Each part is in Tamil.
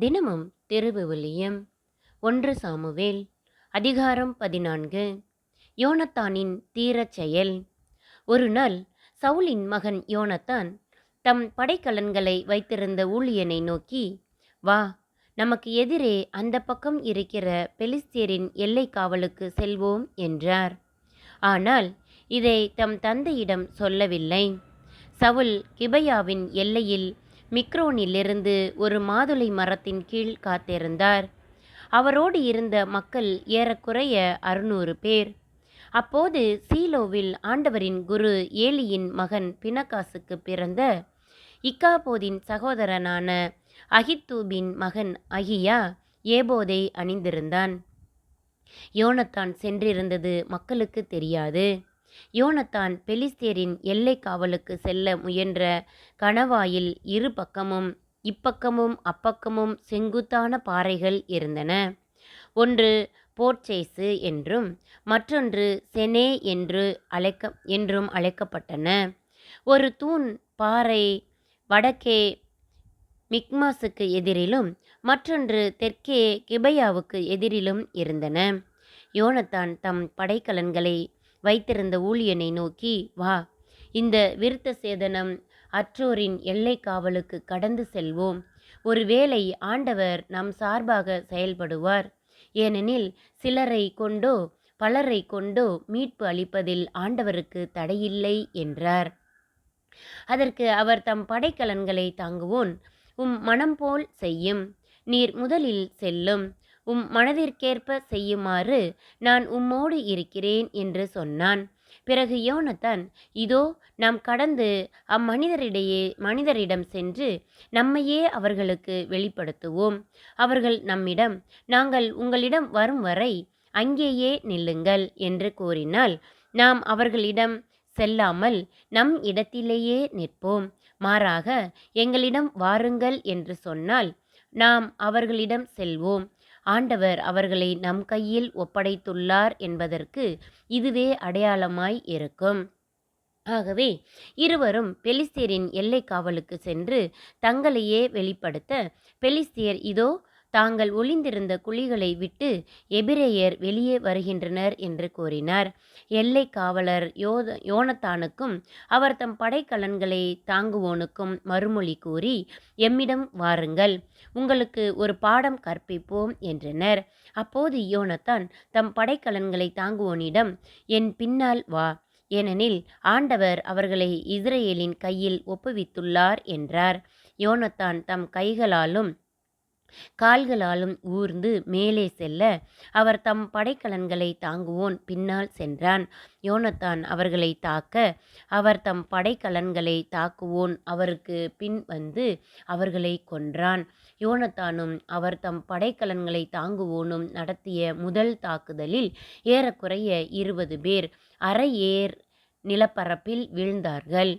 தினமும் திருவிவிலியம் ஒன்று சாமுவேல் அதிகாரம் பதினான்கு. யோனத்தானின் தீரச் செயல். ஒரு நாள் சவுலின் மகன் யோனத்தான் தம் படைக்கலன்களை வைத்திருந்த ஊழியனை நோக்கி வா நமக்கு எதிரே அந்த பக்கம் இருக்கிற பெலிஸ்தியரின் எல்லை காவலுக்கு செல்வோம் என்றார். ஆனால் இதை தம் தந்தையிடம் சொல்லவில்லை. சவுல் கிபையாவின் எல்லையில் மிக்ரோனிலிருந்து ஒரு மாதுளை மரத்தின் கீழ் காத்திருந்தார். அவரோடு இருந்த மக்கள் ஏறக்குறைய அறுநூறு பேர். அப்போது சீலோவில் ஆண்டவரின் குரு ஏலியின் மகன் பினகாசுக்கு பிறந்த இக்காபோதின் சகோதரனான அகித்தூபின் மகன் அகியா ஏபோதை அணிந்திருந்தான். யோனத்தான் சென்றிருந்தது மக்களுக்கு தெரியாது. யோனத்தான் பெலிஸ்தேரின் எல்லை காவலுக்கு செல்ல முயன்ற கணவாயில் இரு பக்கமும் இப்பக்கமும் அப்பக்கமும் செங்குத்தான பாறைகள் இருந்தன. ஒன்று போர்ச்சேசு என்றும் மற்றொன்று செனே என்று அழைக்க என்றும் அழைக்கப்பட்டன. ஒரு தூண் பாறை வடக்கே மிக்மாஸுக்கு எதிரிலும் மற்றொன்று தெற்கே கிபையாவுக்கு எதிரிலும் இருந்தன. யோனத்தான் தம் படைக்கலன்களை வைத்திருந்த ஊழியனை நோக்கி வா இந்த விருத்த சேதனம் அற்றோரின் எல்லை காவலுக்கு கடந்து செல்வோம். ஒருவேளை ஆண்டவர் நம் சார்பாக செயல்படுவார். ஏனெனில் சிலரை கொண்டோ பலரை கொண்டோ மீட்பு அளிப்பதில் ஆண்டவருக்கு தடையில்லை என்றார். அதற்கு அவர் தம் படைக்கலன்களை தாங்குவோன். உம் மனம் போல் செய்யும். நீர் முதலில் செல்லும். உம் மனதிற்கேற்ப செய்யுமாறு நான் உம்மோடு இருக்கிறேன் என்று சொன்னான். பிறகு யோனத்தான் இதோ நாம் கடந்து அம்மனிதரிடையே மனிதரிடம் சென்று நம்மையே அவர்களுக்கு வெளிப்படுத்துவோம். அவர்கள் நம்மிடம் நாங்கள் உங்களிடம் வரும் வரை அங்கேயே நில்லுங்கள் என்று கூறினால் நாம் அவர்களிடம் செல்லாமல் நம் இடத்திலேயே நிற்போம். மாறாக எங்களிடம் வாருங்கள் என்று சொன்னால் நாம் அவர்களிடம் செல்வோம். ஆண்டவர் அவர்களை நம் கையில் ஒப்படைத்துள்ளார் என்பதற்கு இதுவே அடையாளமாய் இருக்கும். ஆகவே இருவரும் பெலிஸ்தியரின் எல்லை காவலுக்கு சென்று தங்களையே வெளிப்படுத்த பெலிஸ்தியர் இதோ தாங்கள் ஒளிந்திருந்த குழிகளை விட்டு எபிரேயர் வெளியே வருகின்றனர் என்று கூறினார். எல்லை காவலர் யோத யோனத்தானுக்கும் அவர் தம் படைக்கலன்களை தாங்குவோனுக்கும் மறுமொழி கூறி எம்மிடம் வாருங்கள் உங்களுக்கு ஒரு பாடம் கற்பிப்போம் என்றனர். அப்போது யோனத்தான் தம் படைக்கலன்களை தாங்குவோனிடம் என் பின்னால் வா ஏனெனில் ஆண்டவர் அவர்களை இஸ்ரேலின் கையில் ஒப்புவித்துள்ளார் என்றார். யோனத்தான் தம் கைகளாலும் கால்களாலும் ஊர்ந்து மேலே செல்ல அவர் தம் படைக்கலன்களை தாங்குவோன் பின்னால் சென்றான். யோனத்தான் அவர்களை தாக்க அவர் தம் படைக்கலன்களை தாக்குவோன் அவருக்கு பின் வந்து அவர்களை கொன்றான். யோனத்தானும் அவர் தம் படைக்கலன்களை தாங்குவோனும் நடத்திய முதல் தாக்குதலில் ஏறக்குறைய இருபது பேர் அரை ஏர் நிலப்பரப்பில் வீழ்ந்தார்கள்.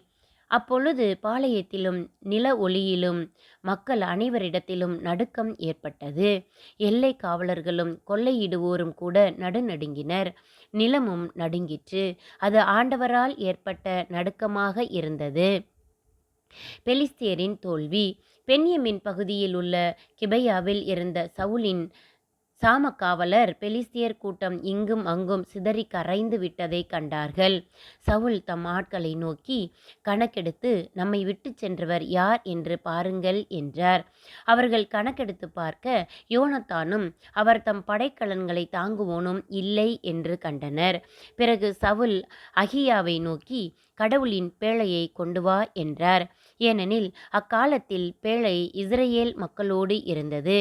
அப்பொழுது பாளையத்திலும் நில ஒளியிலும் மக்கள் அனைவரிடத்திலும் நடுக்கம் ஏற்பட்டது. எல்லை காவலர்களும் கொள்ளையிடுவோரும் கூட நடுநடுங்கினர். நிலமும் நடுங்கிற்று. அது ஆண்டவரால் ஏற்பட்ட நடுக்கமாக இருந்தது. பெலிஸ்தியரின் தோல்வி. பென்யமின் பகுதியில் உள்ள கிபையாவில் இருந்த சவுலின் சாமக்காவலர் பெலிஸ்தியர் கூட்டம் இங்கும் அங்கும் சிதறி கரைந்து விட்டதை கண்டார்கள். சவுல் தம் ஆட்களை நோக்கி கணக்கெடுத்து நம்மை விட்டு சென்றவர் யார் என்று பாருங்கள் என்றார். அவர்கள் கணக்கெடுத்து பார்க்க யோனத்தானும் அவர் தம் படைக்கலன்களை தாங்குவோனும் இல்லை என்று கண்டனர். பிறகு சவுல் அகியாவை நோக்கி கடவுளின் பேழையை கொண்டு வா என்றார். ஏனெனில் அக்காலத்தில் பேழை இஸ்ரேல் மக்களோடு இருந்தது.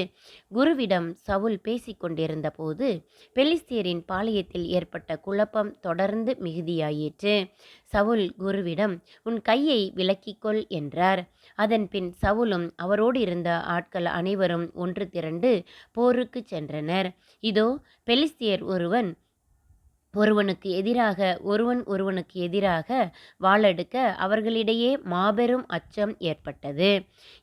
குருவிடம் சவுல் பேசிக்கொண்டிருந்த போது பெலிஸ்தியரின் பாளையத்தில் ஏற்பட்ட குழப்பம் தொடர்ந்து மிகுதியாயிற்று. சவுல் குருவிடம் உன் கையை விலக்கிக்கொள் என்றார். அதன் பின் சவுலும் அவரோடு இருந்த ஆட்கள் அனைவரும் ஒன்று திரண்டு போருக்கு சென்றனர். இதோ பெலிஸ்தியர் ஒருவன் ஒருவனுக்கு எதிராக ஒருவன் ஒருவனுக்கு எதிராக வாளெடுக்க அவர்களிடையே மாபெரும் அச்சம் ஏற்பட்டது.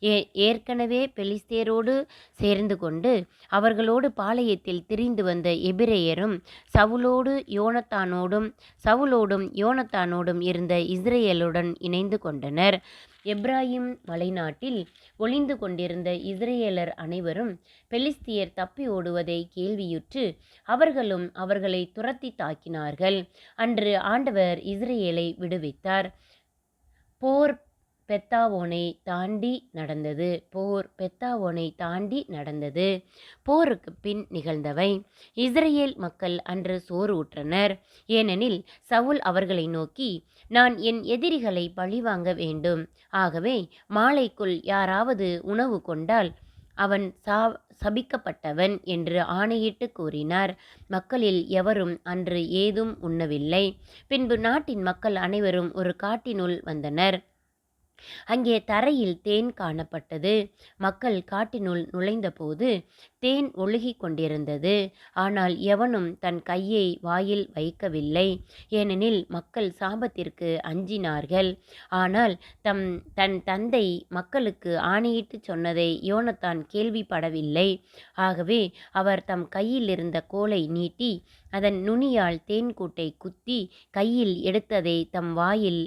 ஏ ஏற்கனவே பெலிஸ்தேரோடு சேர்ந்து கொண்டு அவர்களோடு பாளையத்தில் திரிந்து வந்த எபிரேயரும் சவுலோடு யோனத்தானோடும் சவுலோடும் யோனத்தானோடும் இருந்த இஸ்ரேலுடன் இணைந்து கொண்டனர். எப்ராஹிம் மலைநாட்டில் ஒளிந்து கொண்டிருந்த இஸ்ரேலர் அனைவரும் பெலிஸ்தியர் தப்பி ஓடுவதை கேள்வியுற்று அவர்களும் அவர்களை துரத்தி தாக்கினார்கள். அன்று ஆண்டவர் இஸ்ரேலை விடுவித்தார். போர் பெத்தாவோனை தாண்டி நடந்தது. போர் பெத்தாவோனை தாண்டி நடந்தது. போருக்கு பின் நிகழ்ந்தவை. இஸ்ரேல் மக்கள் அன்று சோறு உற்றனர் ஏனெனில் சவுல் அவர்களை நோக்கி நான் என் எதிரிகளை பழிவாங்க வேண்டும். ஆகவே மாலைக்குள் யாராவது உணவு கொண்டால் அவன் சா சபிக்கப்பட்டவன் என்று ஆணையிட்டு கூறினார். மக்களில் எவரும் அன்று ஏதும் உண்ணவில்லை. பின்பு நாட்டின் மக்கள் அனைவரும் ஒரு காட்டினுள் வந்தனர். அங்கே தரையில் தேன் காணப்பட்டது. மக்கள் காட்டினுள் நுழைந்தபோது தேன் ஒழுகிக் கொண்டிருந்தது. ஆனால் எவனும் தன் கையை வாயில் வைக்கவில்லை. ஏனெனில் மக்கள் சாபத்திற்கு அஞ்சினார்கள். ஆனால் தம் தன் தந்தை மக்களுக்கு ஆணையிட்டு சொன்னதை யோனத்தான் கேள்விப்படவில்லை. ஆகவே அவர் தம் கையில் இருந்த கோலை நீட்டி அதன் நுனியால் தேன்கூட்டை குத்தி கையில் எடுத்ததை தம் வாயில்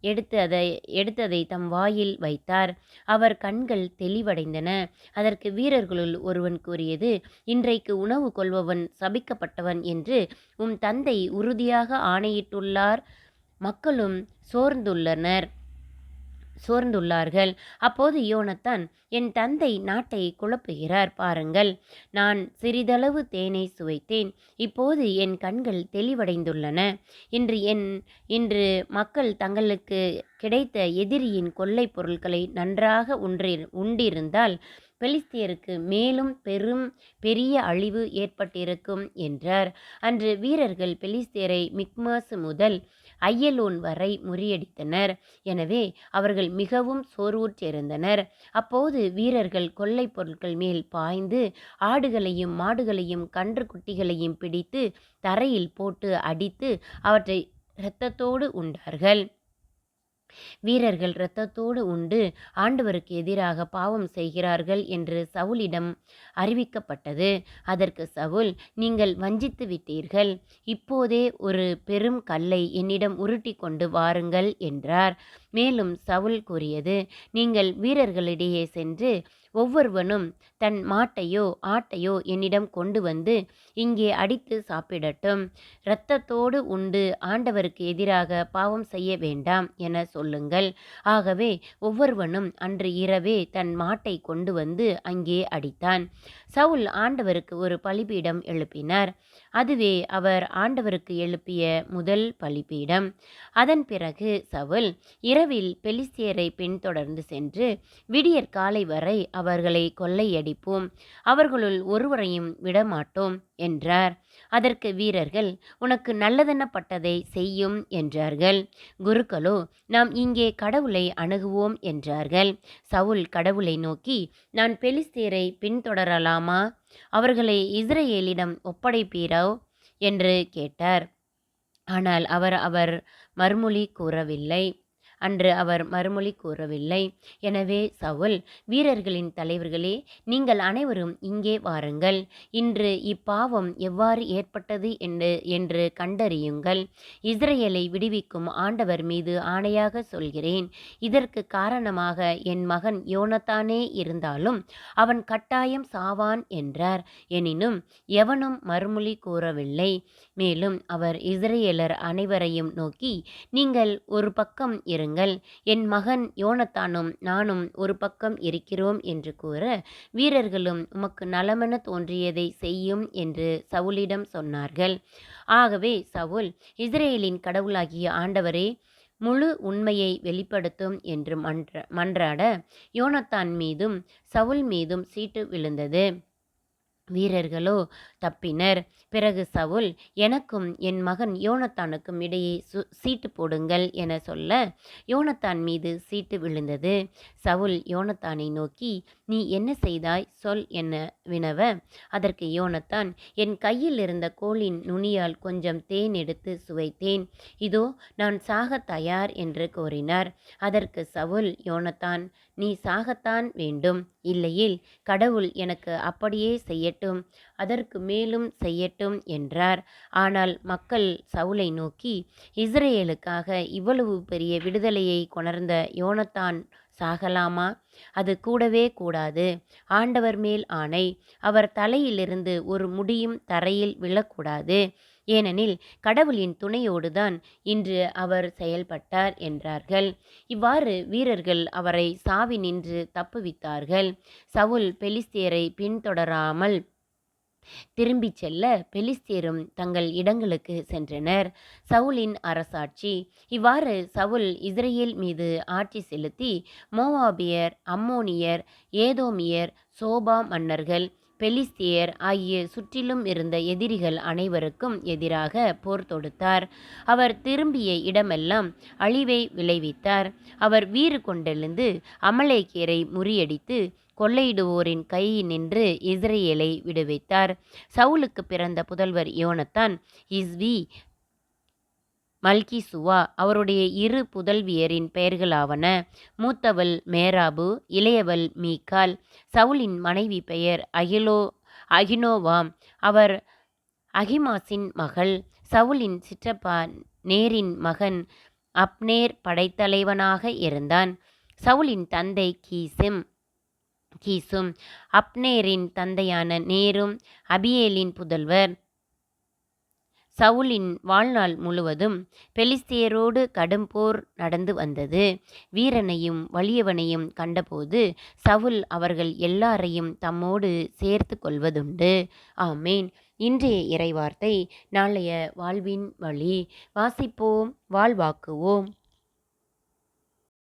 எடுத்து அதை எடுத்ததை தம் வாயில் வைத்தார். அவர் கண்கள் தெளிவடைந்தன. அதற்கு வீரர்களுள் ஒருவன் கூறியது இன்றைக்கு உணவு கொள்பவன் சபிக்கப்பட்டவன் என்று உம் தந்தை உறுதியாக ஆணையிட்டுள்ளார். மக்களும் சோர்ந்துள்ளனர். சோர்ந்துள்ளார்கள். அப்போது யோனத்தான் என் தந்தை நாட்டை குழப்புகிறார் பாருங்கள். நான் சிறிதளவு தேனை சுவைத்தேன். இப்போது என் கண்கள் தெளிவடைந்துள்ளன. இன்று என் இன்று மக்கள் தங்களுக்கு கிடைத்த எதிரியின் கொள்ளை பொருட்களை நன்றாக உன்றி உண்டிருந்தால் பெலிஸ்தியருக்கு மேலும் பெரும் பெரிய அழிவு ஏற்பட்டிருக்கும் என்றார். அன்று வீரர்கள் பெலிஸ்தியரை மிக்மாசு முதல் அய்யலோன் வரை முறியடித்தனர். எனவே அவர்கள் மிகவும் சோர்வுற்றிருந்தனர் அப்போது வீரர்கள் கொள்ளை பொருட்கள் மேல் பாய்ந்து ஆடுகளையும் மாடுகளையும் கன்று குட்டிகளையும் பிடித்து தரையில் போட்டு அடித்து அவற்றை இரத்தத்தோடு உண்டார்கள். வீரர்கள் இரத்தத்தோடு உண்டு. ஆண்டவருக்கு எதிராக பாவம் செய்கிறார்கள் என்று சவுலிடம் அறிவிக்கப்பட்டது. அதற்கு சவுல் நீங்கள் வஞ்சித்து விட்டீர்கள். இப்போதே ஒரு பெரும் கல்லை என்னிடம் உருட்டி கொண்டு வாருங்கள் என்றார். மேலும் சவுல் கூறியது நீங்கள் வீரர்களிடையே சென்று ஒவ்வொருவனும் தன் மாட்டையோ ஆட்டையோ என்னிடம் கொண்டு வந்து இங்கே அடித்து சாப்பிடட்டும். இரத்தத்தோடு உண்டு ஆண்டவருக்கு எதிராக பாவம் செய்ய வேண்டாம் என சொல்லுங்கள். ஆகவே ஒவ்வொருவனும் அன்று இரவே தன் மாட்டை கொண்டு வந்து அங்கே அடித்தான். சவுல் ஆண்டவருக்கு ஒரு பலிபீடம் எழுப்பினார். அதுவே அவர் ஆண்டவருக்கு எழுப்பிய முதல் பலிபீடம். அதன் பிறகு சவுல் இரவில் பெலிஸ்தியரை பின்தொடர்ந்து சென்று விடியற் காலை வரை அவர்களை கொள்ளையடிப்போம். அவர்களுள் ஒருவரையும் விடமாட்டோம் என்றார். அதற்கு வீரர்கள் உனக்கு நல்லதெனப்பட்டதை செய்யும் என்றார்கள். குருக்களோ நாம் இங்கே கடவுளை அணுகுவோம் என்றார்கள். சவுல் கடவுளை நோக்கி நான் பெலிஸ்தீரை பின்தொடரலாமா? அவர்களை இஸ்ரேலிடம் ஒப்படைப்பீரோ? என்று கேட்டார். ஆனால் அவர் அவர் மறுமொழி கூறவில்லை. அன்று அவர் மறுமொழி கூறவில்லை. எனவே சவுல் வீரர்களின் தலைவர்களே நீங்கள் அனைவரும் இங்கே வாருங்கள். இன்று இப்பாவம் எவ்வாறு ஏற்பட்டது என்று என்று கண்டறியுங்கள். இஸ்ரேலை விடுவிக்கும் ஆண்டவர் மீது ஆணையாக சொல்கிறேன். இதற்கு காரணமாக என் மகன் யோனத்தானே இருந்தாலும் அவன் கட்டாயம் சாவான் என்றார். எனினும் எவனும் மறுமொழி கூறவில்லை. மேலும் அவர் இஸ்ரேலர் அனைவரையும் நோக்கி நீங்கள் ஒரு பக்கம் இருங்கள். பாருங்கள் என் மகன் யோனத்தானும் நானும் ஒரு பக்கம் இருக்கிறோம் என்று கூற வீரர்களும் உமக்கு நலமென தோன்றியதை செய்யும் என்று சவுலிடம் சொன்னார்கள். ஆகவே சவுல் இஸ்ரேலின் கடவுளாகிய ஆண்டவரே முழு உண்மையை வெளிப்படுத்தும் என்று மன்ற மன்றாட யோனத்தான் மீதும் சவுல் மீதும் சீட்டு விழுந்தது. வீரர்களோ தப்பினர். பிறகு சவுல் எனக்கும் என் மகன் யோனத்தானுக்கும் இடையே சு சீட்டு போடுங்கள் என சொல்ல யோனத்தான் மீது சீட்டு விழுந்தது. சவுல் யோனத்தானை நோக்கி நீ என்ன செய்தாய்? சொல் என வினவ அதற்கு யோனத்தான் என் கையில் இருந்த கோளின் நுனியால் கொஞ்சம் தேன் எடுத்து சுவைத்தேன். இதோ நான் சாக தயார் என்று கூறினார் அதற்கு சவுல் யோனத்தான் நீ சாகத்தான் வேண்டும். இல்லையேல் கடவுள் எனக்கு அப்படியே செய்யட்டும் அதற்கு மேலும் செய்யட்டும் என்றார். ஆனால் மக்கள் சவுலை நோக்கி இஸ்ரேலுக்காக இவ்வளவு பெரிய விடுதலையை கொணர்ந்த யோனத்தான் சாகலாமா? அது கூடவே கூடாது. ஆண்டவர் மேல் ஆணை. அவர் தலையிலிருந்து ஒரு முடியும் தரையில் விழக்கூடாது. ஏனெனில் கடவுளின் துணையோடுதான் இன்று அவர் செயல்பட்டார் என்றார்கள். இவ்வாறு வீரர்கள் அவரை சாவி நின்று தப்புவித்தார்கள். சவுல் பெலிஸ்தியரை பின்தொடராமல் திரும்பிச் செல்ல பெலிஸ்தேரும் தங்கள் இடங்களுக்கு சென்றனர். சவுலின் அரசாட்சி. இவ்வாறு சவுல் இஸ்ரேல் மீது ஆட்சி செலுத்தி மோவாபியர் அம்மோனியர் ஏதோமியர் சோபா மன்னர்கள் பெலிஸ்தியர் ஆகிய சுற்றிலும் இருந்த எதிரிகள் அனைவருக்கும் எதிராக போர் தொடுத்தார். அவர் திரும்பிய இடமெல்லாம் அழிவை விளைவித்தார். அவர் வீறு கொண்டெழுந்து அமலேக்கியரை முறியடித்து கொள்ளையிடுவோரின் கையில் நின்று இஸ்ரேலை விடுவித்தார். சவுலுக்கு பிறந்த புதல்வர் யோனத்தான் இஸ்வி மல்கிசுவா அவருடைய இரு புதல்வியரின் பெயர்களாவன மூத்தவள் மேராபு இளையவள் மீகால் சவுலின் மனைவி பெயர் அகிலோ அகினோவாம் அவர் அகிமாசின் மகள் சவுலின் சிற்றப்பா நேரின் மகன் அப்னேர் படைத்தலைவனாக இருந்தான். சவுலின் தந்தை கீசிம் கீசும் அப்னேரின் தந்தையான நேரும் அபியேலின் புதல்வர் சவுலின் வாழ்நாள் முழுவதும் பெலிஸ்தியரோடு கடும் போர் நடந்து வந்தது. வீரனையும் வலியவனையும் கண்டபோது சவுல் அவர்கள் எல்லாரையும் தம்மோடு சேர்த்து கொள்வதுண்டு. ஆமேன். இன்றைய இறைவார்த்தை நாளைய வாழ்வின் வழி. வாசிப்போம் வாழ்வாக்குவோம்.